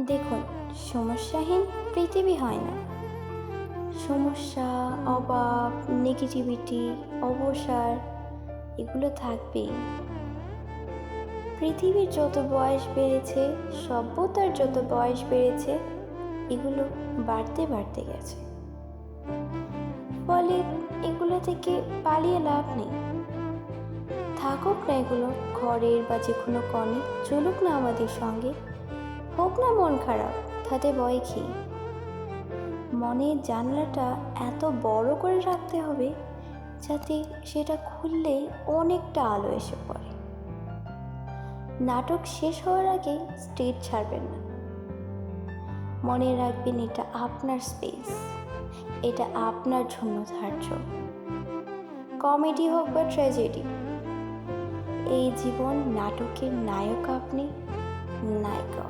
দেখুন, সমস্যাহীন পৃথিবী হয় না। সমস্যা, অভাব নেগেটিভিটি অবসার এগুলো থাকবেই। পৃথিবীর যত বয়স বেড়েছে, সভ্যতার যত বয়স বেড়েছে, এগুলো বাড়তে বাড়তে গেছে। ফলে এগুলো থেকে পালিয়ে লাভ নেই। থাকুক না এগুলো, ঘরের বা যে কোনো কণে চলুক না আমাদের সঙ্গে হোক না মন খারাপ, তাতে বয় কি? মনের জানলাটা এত বড় করে রাখতে হবে যাতে সেটা খুললে অনেকটা আলো এসে পড়ে। নাটক শেষ হওয়ার আগে স্টেজ ছাড়বেন না। মনে রাখবেন এটা আপনার স্পেস, এটা আপনার জন্য ধার্য। কমেডি হোক বা ট্র্যাজেডি, এই জীবন নাটকের নায়ক আপনি, নায়িকা।